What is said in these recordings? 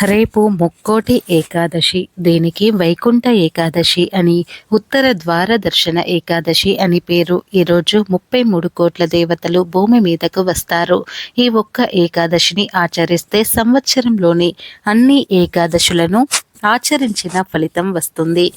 రేపు ముక్కోటి ఏకాదశి. దీనికి? వైకుంఠ ఏకాదశి అని ఉత్తర ద్వార దర్శన ఏకాదశి అని పేరు. ఈరోజు ముప్పై మూడు కోట్ల దేవతలు భూమి మీదకు వస్తారు. ఈ ఒక్క ఏకాదశిని ఆచరిస్తే సంవత్సరంలోని అన్ని ఏకాదశులను ఆచరించిన ఫలితం వస్తుంది.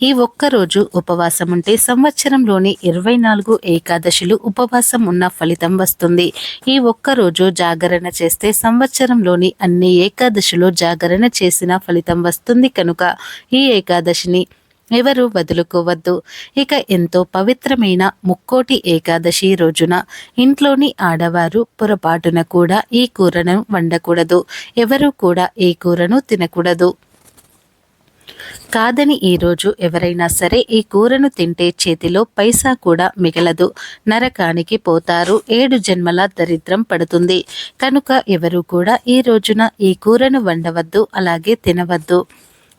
ఈ ఒక్కరోజు ఉపవాసం ఉంటే సంవత్సరంలోని ఇరవై నాలుగు ఏకాదశులు ఉపవాసం ఉన్న ఫలితం వస్తుంది. ఈ ఒక్కరోజు జాగరణ చేస్తే సంవత్సరంలోని అన్ని ఏకాదశులు జాగరణ చేసిన ఫలితం వస్తుంది కనుక ఈ ఏకాదశిని ఎవరు వదులుకోవద్దు. ఇక ఎంతో పవిత్రమైన ముక్కోటి ఏకాదశి రోజున ఇంట్లోని ఆడవారు పొరపాటున కూడా ఈ కూరను వండకూడదు. ఎవరు కూడా ఈ కూరను తినకూడదు. కాదని ఈరోజు ఎవరైనా సరే ఈ కూరను తింటే చేతిలో పైసా కూడా మిగలదు. నరకానికి పోతారు. ఏడు జన్మల దరిద్రం పడుతుంది. కనుక ఎవరు కూడా ఈ రోజున ఈ కూరను వండవద్దు అలాగే తినవద్దు.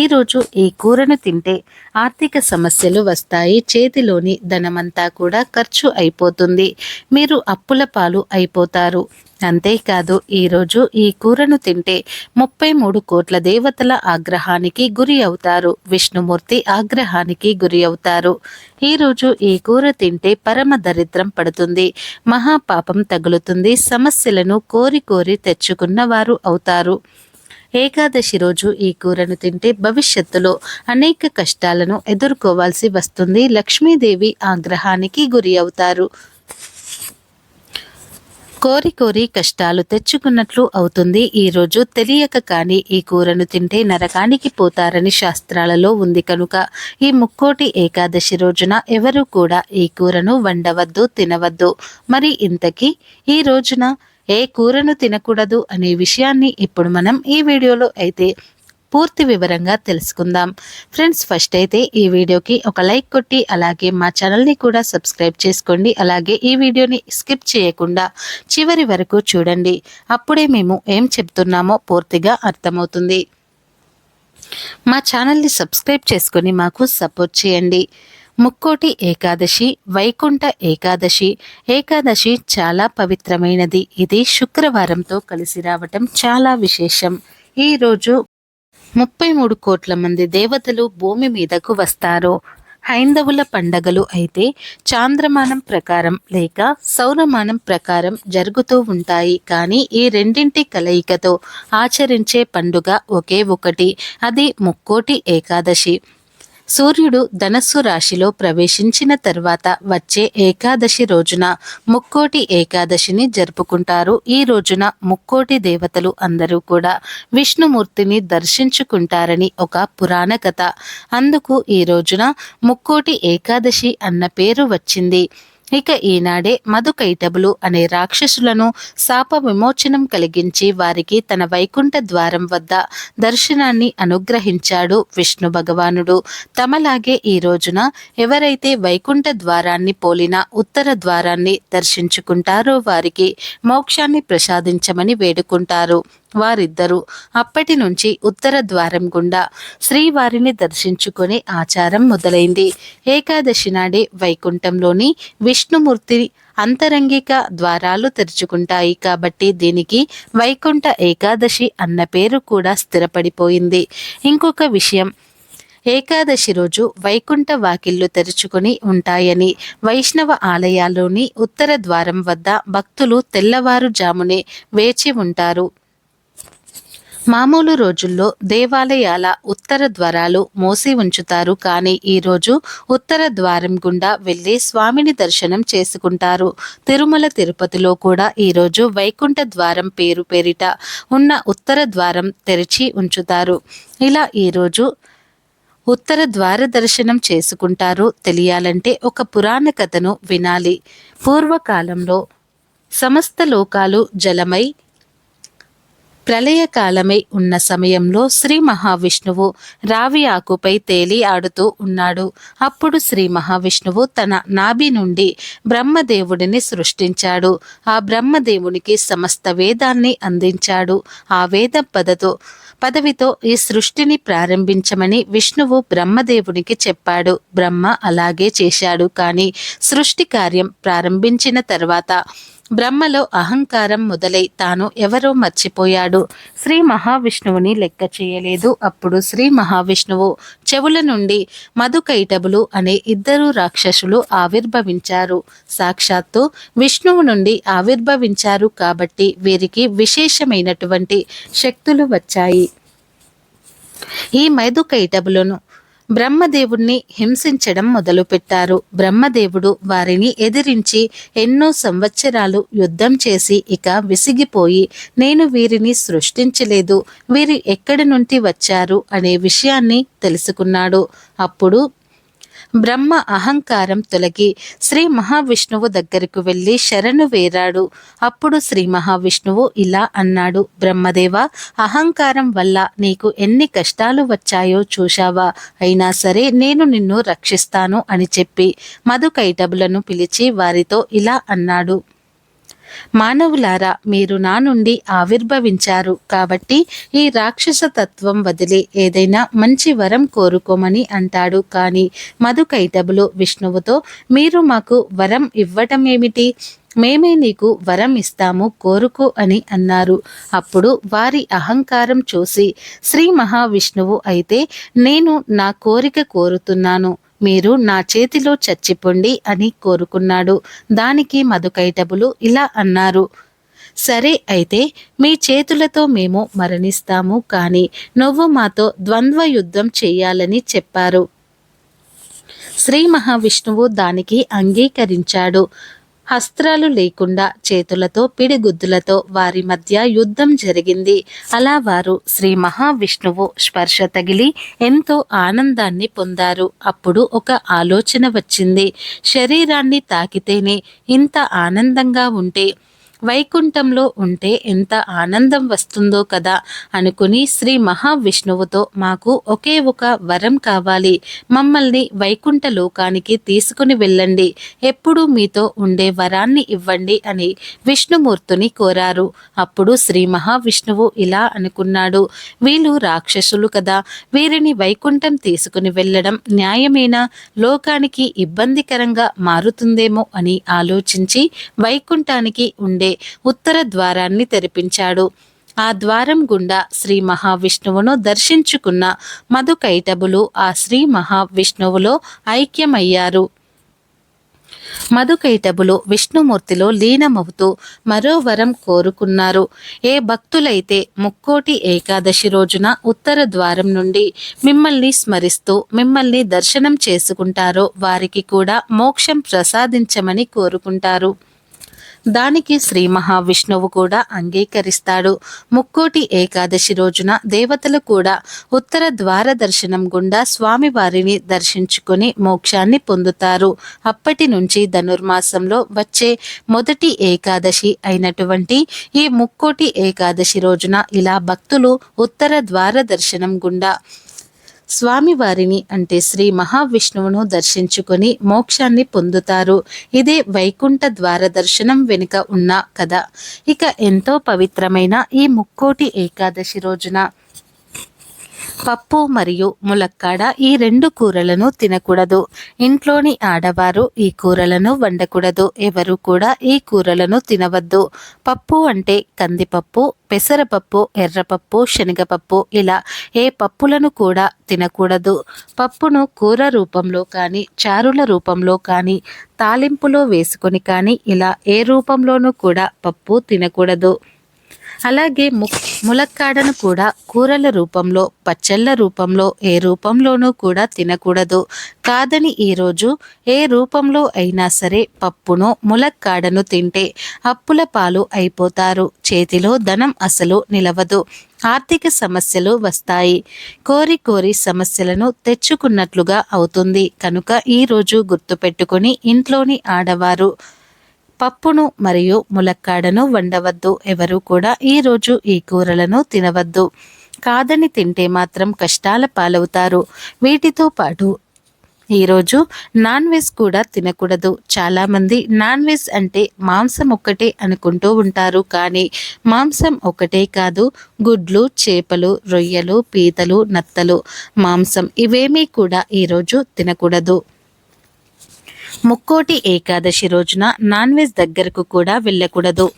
ఈరోజు ఈ కూరను తింటే ఆర్థిక సమస్యలు వస్తాయి చేతిలోని ధనమంతా కూడా ఖర్చు అయిపోతుంది. మీరు అప్పుల పాలు అయిపోతారు. అంతేకాదు ఈరోజు ఈ కూరను తింటే ముప్పై మూడు కోట్ల దేవతల ఆగ్రహానికి గురి అవుతారు. విష్ణుమూర్తి ఆగ్రహానికి గురి అవుతారు. ఈరోజు ఈ కూర తింటే పరమ దరిద్రం పడుతుంది. మహాపాపం తగులుతుంది. సమస్యలను కోరి కోరి తెచ్చుకున్న వారు అవుతారు. ఏకాదశి రోజు ఈ కూరను తింటే భవిష్యత్తులో అనేక కష్టాలను ఎదుర్కోవాల్సి వస్తుంది. లక్ష్మీదేవి ఆగ్రహానికి గురి అవుతారు. కోరి కోరి కష్టాలు తెచ్చుకున్నట్లు అవుతుంది. ఈరోజు తెలియక కానీ ఈ కూరను తింటే నరకానికి పోతారని శాస్త్రాలలో ఉంది కనుక ఈ ముక్కోటి ఏకాదశి రోజున ఎవరు కూడా ఈ కూరను వండవద్దు తినవద్దు. మరి ఇంతకీ ఈ రోజున ఏ కూరను తినకూడదు అనే విషయాన్ని ఇప్పుడు మనం ఈ వీడియోలో అయితే పూర్తి వివరంగా తెలుసుకుందాం. ఫ్రెండ్స్ ఫస్ట్ అయితే ఈ వీడియోకి ఒక లైక్ కొట్టి అలాగే మా ఛానల్ని కూడా సబ్స్క్రైబ్ చేసుకోండి. అలాగే ఈ వీడియోని స్కిప్ చేయకుండా చివరి వరకు చూడండి. అప్పుడే మేము ఏం చెప్తున్నామో పూర్తిగా అర్థమవుతుంది. మా ఛానల్ని సబ్స్క్రైబ్ చేసుకొని మాకు సపోర్ట్ చేయండి. ముక్కోటి ఏకాదశి వైకుంఠ ఏకాదశి. ఏకాదశి చాలా పవిత్రమైనది. ఇది శుక్రవారంతో కలిసి రావటం చాలా విశేషం. ఈరోజు ముప్పై మూడు కోట్ల మంది దేవతలు భూమి మీదకు వస్తారు. హైందవుల పండగలు అయితే చాంద్రమానం ప్రకారం లేక సౌరమానం ప్రకారం జరుగుతూ ఉంటాయి. కానీ ఈ రెండింటి కలయికతో ఆచరించే పండుగ ఒకే ఒకటి. అది ముక్కోటి ఏకాదశి. సూర్యుడు ధనస్సు రాశిలో ప్రవేశించిన తర్వాత వచ్చే ఏకాదశి రోజున ముక్కోటి ఏకాదశిని జరుపుకుంటారు. ఈ రోజున ముక్కోటి దేవతలు అందరూ కూడా విష్ణుమూర్తిని దర్శించుకుంటారని ఒక పురాణ కథ. అందుకు ఈ రోజున ముక్కోటి ఏకాదశి అన్న పేరు వచ్చింది. ఇక ఈనాడే మధుకైటబులు అనే రాక్షసులను శాప విమోచనం కలిగించి వారికి తన వైకుంఠ ద్వారం వద్ద దర్శనాన్ని అనుగ్రహించాడు విష్ణు భగవానుడు. తమలాగే ఈ రోజున ఎవరైతే వైకుంఠ ద్వారాన్ని పోలిన ఉత్తర ద్వారాన్ని దర్శించుకుంటారో వారికి మోక్షాన్ని ప్రసాదించమని వేడుకుంటారు. వారిద్దరూ అప్పటి నుంచి ఉత్తర ద్వారం గుండా శ్రీవారిని దర్శించుకునే ఆచారం మొదలైంది. ఏకాదశి నాడే వైకుంఠంలోని విష్ణుమూర్తి అంతరంగిక ద్వారాలు తెరుచుకుంటాయి. కాబట్టి దీనికి వైకుంఠ ఏకాదశి అన్న పేరు కూడా స్థిరపడిపోయింది. ఇంకొక విషయం ఏకాదశి రోజు వైకుంఠ వాకిళ్ళు తెరుచుకుని ఉంటాయని వైష్ణవ ఆలయాల్లోని ఉత్తర ద్వారం వద్ద భక్తులు తెల్లవారుజామునే వేచి ఉంటారు. మామూలు రోజుల్లో దేవాలయాల ఉత్తర ద్వారాలు మోసి ఉంచుతారు కానీ ఈరోజు ఉత్తర ద్వారం గుండా వెళ్ళి స్వామిని దర్శనం చేసుకుంటారు. తిరుమల తిరుపతిలో కూడా ఈరోజు వైకుంఠ ద్వారం పేరు పేరిట ఉన్న ఉత్తర ద్వారం తెరిచి ఉంచుతారు. ఇలా ఈరోజు ఉత్తర ద్వార దర్శనం చేసుకుంటారు. తెలియాలంటే ఒక పురాణ కథను వినాలి. పూర్వకాలంలో సమస్త లోకాలు జలమై ప్రళయకాలమై ఉన్న సమయంలో శ్రీ మహావిష్ణువు రావి ఆకుపై తేలి ఆడుతూ ఉన్నాడు. అప్పుడు శ్రీ మహావిష్ణువు తన నాభి నుండి బ్రహ్మదేవుడిని సృష్టించాడు. ఆ బ్రహ్మదేవునికి సమస్త వేదాన్ని అందించాడు. ఆ వేద పదతో పదవితో ఈ సృష్టిని ప్రారంభించమని విష్ణువు బ్రహ్మదేవునికి చెప్పాడు. బ్రహ్మ అలాగే చేశాడు. కానీ సృష్టి కార్యం ప్రారంభించిన తర్వాత బ్రహ్మలో అహంకారం మొదలై తాను ఎవరో మర్చిపోయాడు. శ్రీ మహావిష్ణువుని లెక్క చేయలేదు. అప్పుడు శ్రీ మహావిష్ణువు చెవుల నుండి మధుకైటబులు అనే ఇద్దరు రాక్షసులు ఆవిర్భవించారు. సాక్షాత్తు విష్ణువు నుండి ఆవిర్భవించారు కాబట్టి వీరికి విశేషమైనటువంటి శక్తులు వచ్చాయి. ఈ మైదుకైటబులను బ్రహ్మదేవుణ్ణి హింసించడం మొదలుపెట్టారు. బ్రహ్మదేవుడు వారిని ఎదిరించి ఎన్నో సంవత్సరాలు యుద్ధం చేసి ఇక విసిగిపోయి నేను వీరిని సృష్టించలేదు వీరు ఎక్కడి నుండి వచ్చారు అనే విషయాన్ని తెలుసుకున్నాడు. అప్పుడు బ్రహ్మ అహంకారం తొలగి శ్రీ మహావిష్ణువు దగ్గరకు వెళ్ళి శరణు వేరాడు. అప్పుడు శ్రీ మహావిష్ణువు ఇలా అన్నాడు బ్రహ్మదేవ అహంకారం వల్ల నీకు ఎన్ని కష్టాలు వచ్చాయో చూశావా? అయినా సరే నేను నిన్ను రక్షిస్తాను అని చెప్పి మధుకైటబులను పిలిచి వారితో ఇలా అన్నాడు. మానవులారా మీరు నా నుండి ఆవిర్భవించారు కాబట్టి ఈ రాక్షస తత్వం వదిలి ఏదైనా మంచి వరం కోరుకోమని అంటాడు. కానీ మధుకైటబులు విష్ణువుతో మీరు మాకు వరం ఇవ్వటమేమిటి? మేమే నీకు వరం ఇస్తాము కోరుకో అని అన్నారు. అప్పుడు వారి అహంకారం చూసి శ్రీ మహావిష్ణువు అయితే నేను నా కోరిక కోరుతున్నాను. మీరు నా చేతిలో చచ్చిపోండి అని కోరుకున్నాడు. దానికి మధుకైటబులు ఇలా అన్నారు. సరే అయితే మీ చేతులతో మేము మరణిస్తాము కానీ నువ్వు మాతో ద్వంద్వ యుద్ధం చేయాలని చెప్పారు. శ్రీ మహావిష్ణువు దానికి అంగీకరించాడు. హస్త్రాలు లేకుండా చేతులతో పిడిగుద్దులతో వారి మధ్య యుద్ధం జరిగింది. అలా వారు శ్రీ మహావిష్ణువు స్పర్శ తగిలి ఎంతో ఆనందాన్ని పొందారు. అప్పుడు ఒక ఆలోచన వచ్చింది. శరీరాన్ని తాకితేనే ఇంత ఆనందంగా ఉంటే వైకుంఠంలో ఉంటే ఎంత ఆనందం వస్తుందో కదా అనుకుని శ్రీ మహావిష్ణువుతో మాకు ఒకే ఒక వరం కావాలి. మమ్మల్ని వైకుంఠ లోకానికి తీసుకుని వెళ్ళండి. ఎప్పుడూ మీతో ఉండే వరాన్ని ఇవ్వండి అని విష్ణుమూర్తిని కోరారు. అప్పుడు శ్రీ మహావిష్ణువు ఇలా అనుకున్నాడు. వీళ్ళు రాక్షసులు కదా. వీరిని వైకుంఠం తీసుకుని వెళ్ళడం న్యాయమేనా? లోకానికి ఇబ్బందికరంగా మారుతుందేమో అని ఆలోచించి వైకుంఠానికి ఉండే ఉండే ఉత్తర ద్వారాన్ని తెరిపించాడు. ఆ ద్వారం గుండా శ్రీ మహావిష్ణువును దర్శించుకున్న మధుకైటబులు ఆ శ్రీ మహావిష్ణువులో ఐక్యమయ్యారు. మధుకైటబులు విష్ణుమూర్తిలో లీనమవుతూ మరో వరం కోరుకున్నారు. ఏ భక్తులైతే ముక్కోటి ఏకాదశి రోజున ఉత్తర ద్వారం నుండి మిమ్మల్ని స్మరిస్తూ మిమ్మల్ని దర్శనం చేసుకుంటారో వారికి కూడా మోక్షం ప్రసాదించమని కోరుకుంటారు. దానికి శ్రీ మహావిష్ణువు కూడా అంగీకరిస్తాడు. ముక్కోటి ఏకాదశి రోజున దేవతలు కూడా ఉత్తర ద్వార దర్శనం గుండా స్వామివారిని దర్శించుకుని మోక్షాన్ని పొందుతారు. అప్పటి నుంచి ధనుర్మాసంలో వచ్చే మొదటి ఏకాదశి అయినటువంటి ఈ ముక్కోటి ఏకాదశి రోజున ఇలా భక్తులు ఉత్తర ద్వార దర్శనం గుండా స్వామివారిని అంటే శ్రీ మహావిష్ణువును దర్శించుకొని మోక్షాన్ని పొందుతారు. ఇదే వైకుంఠ ద్వార దర్శనం వెనుక ఉన్న కథ. ఇక ఎంతో పవిత్రమైన ఈ ముక్కోటి ఏకాదశి రోజున పప్పు మరియు ములక్కాడ ఈ రెండు కూరలను తినకూడదు. ఇంట్లోని ఆడవారు ఈ కూరలను వండకూడదు. ఎవరు కూడా ఈ కూరలను తినవద్దు. పప్పు అంటే కందిపప్పు పెసరపప్పు ఎర్రపప్పు శనగపప్పు ఇలా ఏ పప్పులను కూడా తినకూడదు. పప్పును కూర రూపంలో కానీ చారుల రూపంలో కానీ తాలింపులో వేసుకొని కానీ ఇలా ఏ రూపంలోనూ కూడా పప్పు తినకూడదు. అలాగే ము ములక్కాడను కూడా కూరల రూపంలో పచ్చళ్ళ రూపంలో ఏ రూపంలోనూ కూడా తినకూడదు. కాదని ఈరోజు ఏ రూపంలో అయినా సరే పప్పును ములక్కాడను తింటే అప్పుల పాలు అయిపోతారు. చేతిలో ధనం అసలు నిలవదు. ఆర్థిక సమస్యలు వస్తాయి. కోరి కోరి సమస్యలను తెచ్చుకున్నట్లుగా అవుతుంది. కనుక ఈరోజు గుర్తుపెట్టుకుని ఇంట్లోని ఆడవారు పప్పును మరియు ములక్కాడను వండవద్దు. ఎవరు కూడా ఈరోజు ఈ కూరలను తినవద్దు. కాదని తింటే మాత్రం కష్టాల పాలవుతారు. వీటితో పాటు ఈరోజు నాన్ వెజ్ కూడా తినకూడదు. చాలామంది నాన్ వెజ్ అంటే మాంసం ఒక్కటే అనుకుంటూ ఉంటారు. కానీ మాంసం ఒకటే కాదు గుడ్లు చేపలు రొయ్యలు పీతలు నత్తలు మాంసం ఇవేమీ కూడా ఈరోజు తినకూడదు. ముక్కోటి ఏకాదశి రోజున నాన్ వెజ్ దగ్గరకు కూడా వెళ్ళకూడదు.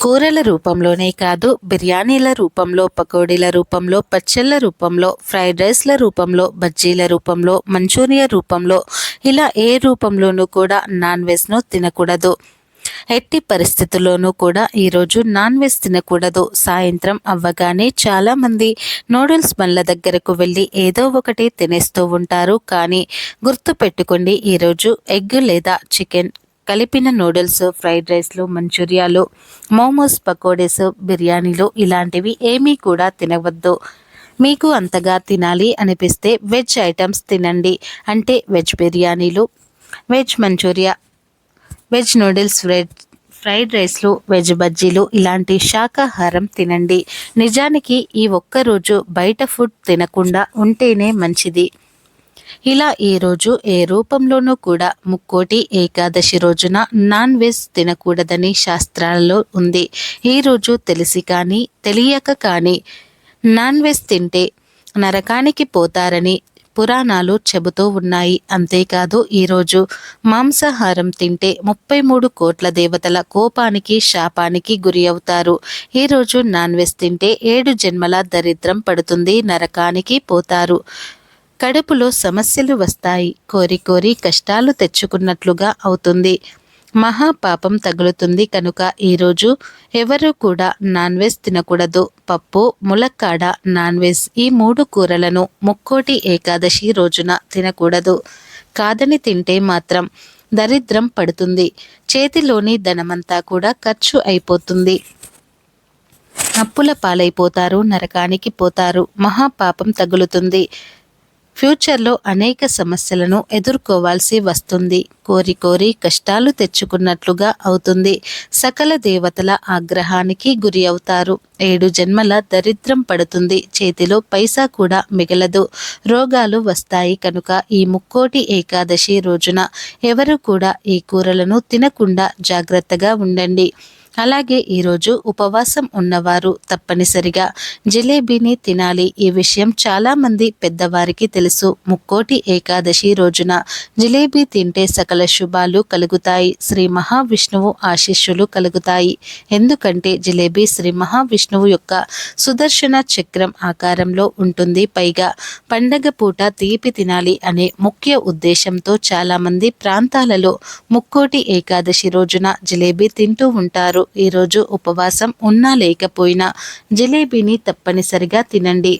కూరల రూపంలోనే కాదు బిర్యానీల రూపంలో పకోడీల రూపంలో పచ్చళ్ళ రూపంలో ఫ్రైడ్ రైస్ల రూపంలో బజ్జీల రూపంలో మంచూరియా రూపంలో ఇలా ఏ రూపంలోనూ కూడా నాన్ వెజ్ను తినకూడదు. ఎట్టి పరిస్థితుల్లోనూ కూడా ఈరోజు నాన్ వెజ్ తినకూడదు. సాయంత్రం అవ్వగానే చాలామంది నూడిల్స్ బండ్ల దగ్గరకు వెళ్ళి ఏదో ఒకటి తినేస్తూ ఉంటారు. కానీ గుర్తు పెట్టుకోండి ఈరోజు ఎగ్ లేదా చికెన్ కలిపిన నూడిల్స్ ఫ్రైడ్ రైస్లు మంచూరియాలు మోమోస్ పకోడీస్ బిర్యానీలు ఇలాంటివి ఏమీ కూడా తినవద్దు. మీకు అంతగా తినాలి అనిపిస్తే వెజ్ ఐటమ్స్ తినండి. అంటే వెజ్ బిర్యానీలు veg manchurian veg noodles veg fried రైస్లు veg బజ్జీలు ఇలాంటి శాకాహారం తినండి. నిజానికి ఈ ఒక్కరోజు బయట ఫుడ్ తినకుండా ఉంటేనే మంచిది. ఇలా ఈరోజు ఏ రూపంలోనూ కూడా ముక్కోటి ఏకాదశి రోజున నాన్ వెజ్ తినకూడదని శాస్త్రాలలో ఉంది. ఈరోజు తెలిసి కానీ తెలియక కానీ నాన్ వెజ్ తింటే నరకానికి పోతారని పురాణాలు చెబుతూ ఉన్నాయి. అంతేకాదు ఈరోజు మాంసాహారం తింటే ముప్పై మూడు కోట్ల దేవతల కోపానికి శాపానికి గురి అవుతారు. ఈరోజు నాన్ వెజ్ తింటే ఏడు జన్మల దరిద్రం పడుతుంది నరకానికి పోతారు. కడుపులో సమస్యలు వస్తాయి. కోరి కోరి కష్టాలు తెచ్చుకున్నట్లుగా అవుతుంది. మహాపాపం తగులుతుంది కనుక ఈరోజు ఎవరు కూడా నాన్ వెజ్ తినకూడదు. పప్పు ములక్కాడ నాన్ వెజ్ ఈ మూడు కూరలను ముక్కోటి ఏకాదశి రోజున తినకూడదు. కాదని తింటే మాత్రం దరిద్రం పడుతుంది. చేతిలోని ధనమంతా కూడా ఖర్చు అయిపోతుంది. అప్పుల పాలైపోతారు నరకానికి పోతారు. మహాపాపం తగులుతుంది. ఫ్యూచర్లో అనేక సమస్యలను ఎదుర్కోవాల్సి వస్తుంది. కోరి కోరి కష్టాలు తెచ్చుకున్నట్లుగా అవుతుంది. సకల దేవతల ఆగ్రహానికి గురి అవుతారు. ఏడు జన్మల దరిద్రం పడుతుంది. చేతిలో పైసా కూడా మిగలదు. రోగాలు వస్తాయి కనుక ఈ ముక్కోటి ఏకాదశి రోజున ఎవరు కూడా ఈ కూరలను తినకుండా జాగ్రత్తగా ఉండండి. అలాగే ఈరోజు ఉపవాసం ఉన్నవారు తప్పనిసరిగా జిలేబీని తినాలి. ఈ విషయం చాలామంది పెద్దవారికి తెలుసు. ముక్కోటి ఏకాదశి రోజున జిలేబీ తింటే సకల శుభాలు కలుగుతాయి. శ్రీ మహావిష్ణువు ఆశీస్సులు కలుగుతాయి. ఎందుకంటే జిలేబీ శ్రీ మహావిష్ణువు యొక్క సుదర్శన చక్రం ఆకారంలో ఉంటుంది. పైగా పండగ పూట తీపి తినాలి అనే ముఖ్య ఉద్దేశంతో చాలామంది ప్రాంతాలలో ముక్కోటి ఏకాదశి రోజున జిలేబీ తింటూ ఉంటారు. ఈరోజు ఉపవాసం ఉన్నా లేకపోయినా జిలేబీని తప్పనిసరిగా తినండి.